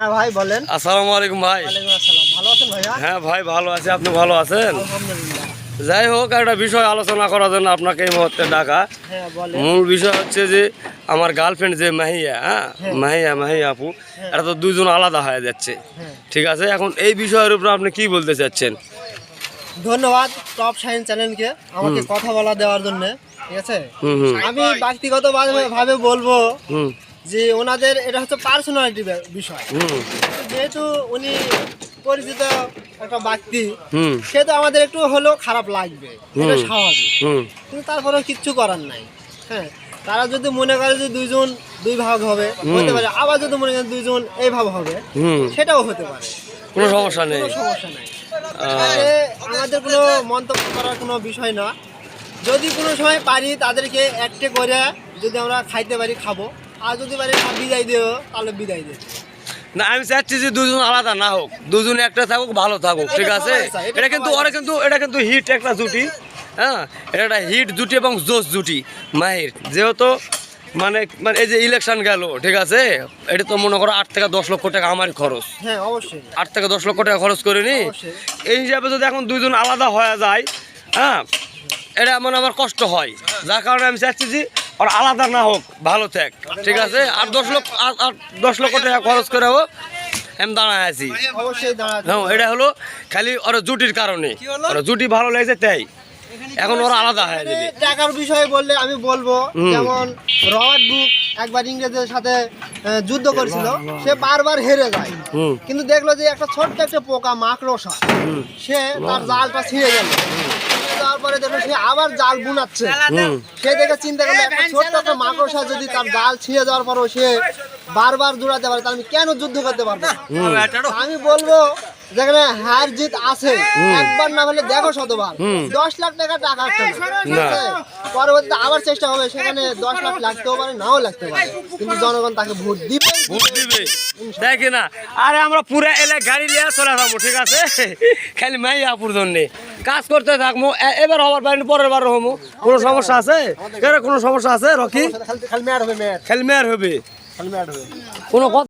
হ্যাঁ ভাই বলেন। আসসালামু আলাইকুম ভাই। আসসালাম। ভালো আছেন ভাইয়া? হ্যাঁ ভাই ভালো আছি। আপনি ভালো আছেন? যাই হোক একটা বিষয় আলোচনা করার জন্য আপনাকে এই মুহূর্তে ডাকা। হ্যাঁ মূল বিষয় হচ্ছে যে আমার গার্লফ্রেন্ড যে মাহিয়া হ্যাঁ? হ্যাঁ। মাহিয়া মাহিয়া আপু এটা তো দুজন আলাদা হয়ে যাচ্ছে। হ্যাঁ। ঠিক আছে? এখন এই বিষয়ের উপর আপনি কি বলতে চাচ্ছেন? ধন্যবাদ টপ সাইন চ্যানেলকে আমাকে কথা বলা দেওয়ার জন্য ঠিক আছে? আমি ব্যক্তিগত ভাবে বলব যে ওনাদের এটা হচ্ছে পার্সোনালিটি বিষয়। যেহেতু উনি পরিচিত একটা ব্যক্তি সে তো আমাদের একটু হলেও খারাপ লাগবে। এটা স্বাভাবিক। কিন্তু তারপরেও কিচ্ছু করার নাই। হ্যাঁ তারা যদি মনে করে যে দুইজন দুই ভাগ হবে হতে পারে। আবার যদি মনে করে দুইজন এই ভাব হবে সেটাও হতে পারে। কোনো সমস্যা নেই। কোনো সমস্যা নাই। আমাদের কোনো মন্তব্য করার কোনো বিষয় না। যদি কোনো সময় পারি তাদেরকে একটে করে যদি আমরা খাইতে পারি খাব। আর যদি পারি না বিদায় দিও তাহলে বিদায় দিও না আমি চাচ্ছি যে দুজন আলাদা না হোক দুজন একটা থাকুক ভালো থাকুক ঠিক আছে? এটা কিন্তু ওরা কিন্তু এটা কিন্তু হিট একটা জুটি হ্যাঁ? এটা একটা হিট জুটি এবং জোস জুটি। মাহির যেহেতু মানে মানে এই যে ইলেকশন গেল ঠিক আছে? এটা তো মনে করো আট থেকে দশ লক্ষ টাকা আমার খরচ। হ্যাঁ অবশ্যই। আট থেকে দশ লক্ষ টাকা খরচ করে নি এই হিসাবে যদি এখন দুইজন আলাদা হয়ে যায় হ্যাঁ? এটা মানে আমার কষ্ট হয়। যার কারণে আমি চাচ্ছি যে ওর আলাদা না হোক ভালো থাক। ঠিক আছে? আর দশ লক্ষ আর আর দশ লক্ষ টাকা খরচ করে হোক আমি দাঁড়ায় আছি। হ্যাঁ এটা হলো খালি ওরা জুটির কারণে। ওর জুটি ভালো লেগেছে তাই। এখন ওরা আলাদা হয়ে যাবে। টাকার বিষয়ে বললে আমি বলব। যেমন রবার্ট বুক একবার ইংরেজদের সাথে যুদ্ধ করেছিল। সে বারবার হেরে যায়। কিন্তু দেখল যে একটা ছোট্ট একটা পোকা মাকড়সা। সে তার জালটা ছিঁড়ে গেল। তারপরে দেখল সে আবার জাল বুনাচ্ছে। সে দেখে চিন্তা করল একটা ছোট্ট একটা মাকড়সা যদি তার জাল ছিঁড়ে যাওয়ার পরও সে বারবার দৌড়াতে পারে তাহলে আমি কেন যুদ্ধ করতে পারব আমি বলব যেখানে হার জিত আছে একবার না হলে দেখো শতবার দশ লাখ টাকা টাকা ঠিক আছে? পরবর্তীতে আবার চেষ্টা হবে সেখানে দশ লাখ লাগতেও পারে নাও লাগতে পারে। কিন্তু জনগণ তাকে ভোট দিবে। ভোট দিবে। দেখে না। আরে আমরা পুরা এলাকা গাড়ি নিয়ে চলে যাব ঠিক আছে? খালি মাই আপুর জন্যে। কাজ করতে থাকব। এ- এবার হবার পারিনি পরের বার হব। কোনো সমস্যা আছে? এর কোনো সমস্যা আছে রকি? খালি মেয়ার হবে মেয়ার। খালি মেয়ের হবে। খালি মেয়ার হবে। কোনো কথা